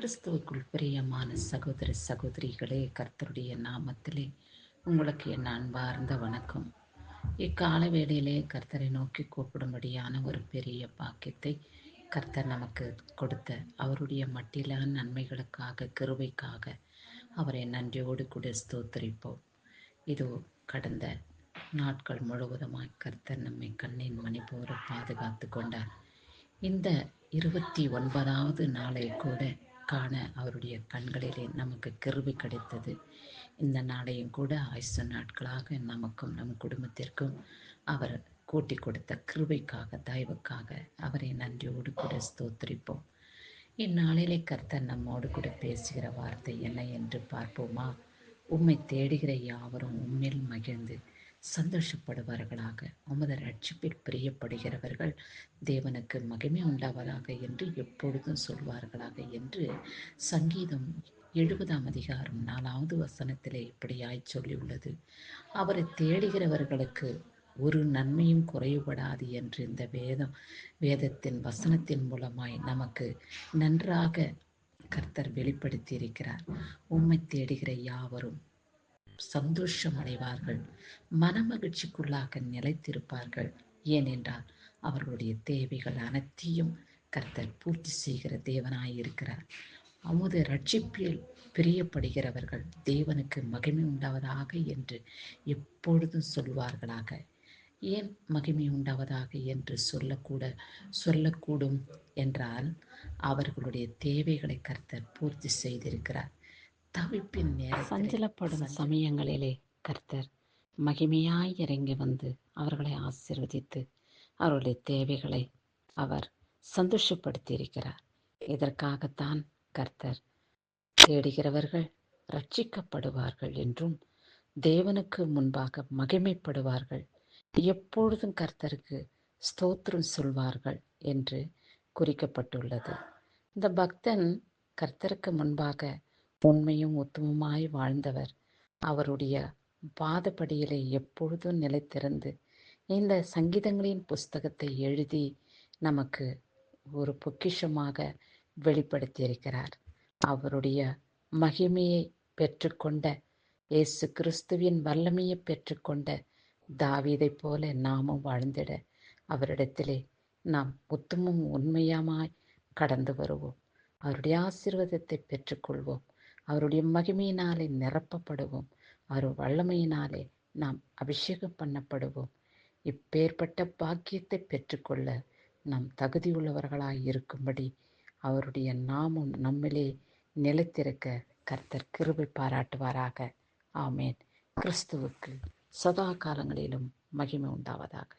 கிறிஸ்துவுக்குள் பிரியமான சகோதர சகோதரிகளே கர்த்தருடைய நாமத்திலே உங்களுக்கு என் அன்பார்ந்த வணக்கம். இக்கால வேளையிலே கர்த்தரை நோக்கி கூப்பிடும்படியான ஒரு பெரிய பாக்கியத்தை கர்த்தர் நமக்கு கொடுத்த அவருடைய மட்டிலான நன்மைகளுக்காக கிருபைக்காக அவரை நன்றியோடு கூட ஸ்தோத்தரிப்போம். இதோ கடந்த நாட்கள் முழுவதுமாய் கர்த்தர் நம்மை கண்ணின் மணி போல பாதுகாத்து கொண்டார். இந்த இருபத்தி ஒன்பதாவது நாளை கூட காண அவருடைய கண்களிலே நமக்கு கிருவி கிடைத்தது. இந்த நாளையும் கூட ஆயுச நாட்களாக நமக்கும் நம் குடும்பத்திற்கும் அவர் கூட்டி கொடுத்த கிருபைக்காக தயவுக்காக அவரை நன்றியோடு கூட ஸ்தோத்திரிப்போம். இந்நாளிலே கர்த்தர் நம்மோடு கூட பேசுகிற வார்த்தை என்ன என்று பார்ப்போமா? உம்மை தேடுகிற யாவரும் உம்மில் மகிழ்ந்து சந்தோஷப்படுவார்களாக. உமது ரட்சிப்பில் பிரியப்படுகிறவர்கள் தேவனுக்கு மகிமை உண்டாவதாக என்று எப்பொழுதும் சொல்வார்களாக என்று சங்கீதம் எழுபதாம் அதிகாரம் நாலாவது வசனத்திலே இப்படியாய் சொல்லியுள்ளது. அவரை தேடுகிறவர்களுக்கு ஒரு நன்மையும் குறைவுபடாது என்று இந்த வேதம் வேதத்தின் வசனத்தின் மூலமாய் நமக்கு நன்றாக கர்த்தர் வெளிப்படுத்தி இருக்கிறார் உம்மை தேடுகிற யாவரும் சந்தோஷம் அடைவார்கள் மனமகிழ்ச்சிக்குள்ளாக நிலைத்திருப்பார்கள். ஏனென்றால் அவர்களுடைய தேவைகள் அனைத்தையும் கர்த்தர் பூர்த்தி செய்கிற தேவனாய் இருக்கிறார் அமுது ரட்சிப்பில் பிரியப்படுகிறவர்கள் தேவனுக்கு மகிமை உண்டாவதாக என்று எப்பொழுதும் சொல்வார்களாக ஏன் மகிமை உண்டாவதாக என்று சொல்லக்கூட சொல்லக்கூடும் என்றால் அவர்களுடைய தேவைகளை கர்த்தர் பூர்த்தி செய்திருக்கிறார். தவிப்பின் சஞ்சலப்படும் சமயங்களிலே கர்த்தர் மகிமையாய் இறங்கி வந்து அவர்களை ஆசிர்வதித்து அவர்களுடைய தேவைகளை அவர் சந்தோஷப்படுத்தி இருக்கிறார் இதற்காகத்தான் கர்த்தர் தேடுகிறவர்கள் ரட்சிக்கப்படுவார்கள் என்றும் தேவனுக்கு முன்பாக மகிமைப்படுவார்கள். எப்பொழுதும் கர்த்தருக்கு ஸ்தோத்திரம் சொல்வார்கள் என்று குறிக்கப்பட்டுள்ளது. இந்த பக்தன் கர்த்தருக்கு முன்பாக உண்மையும் உத்தமமாய் வாழ்ந்தவர். அவருடைய பாதப்படியிலே எப்பொழுதும் நிலைத்திருந்து இந்த சங்கீதங்களின் புஸ்தகத்தை எழுதி நமக்கு ஒரு பொக்கிஷமாக வெளிப்படுத்தியிருக்கிறார். அவருடைய மகிமையை பெற்றுக்கொண்ட இயேசு கிறிஸ்துவின் வல்லமையை பெற்றுக்கொண்ட தாவீதைப் போல நாமும் வாழ்ந்திட அவரிடத்திலே நாம் உத்தமும் உண்மையாமாய் கடந்து வருவோம். அவருடைய ஆசீர்வாதத்தை பெற்றுக்கொள்வோம். அவருடைய மகிமையினாலே நிரப்பப்படுவோம். அவர் வல்லமையினாலே நாம் அபிஷேகம் பண்ணப்படுவோம். இப்பேற்பட்ட பாக்கியத்தை பெற்றுக்கொள்ள நாம் தகுதியுள்ளவர்களாய் இருக்கும்படி அவருடைய நாமம் நம்மிலே நிலைத்திருக்க கர்த்தர் கிருபை பாராட்டுவாராக. ஆமேன். கிறிஸ்துவுக்கு சதா காலங்களிலும் மகிமை உண்டாவதாக.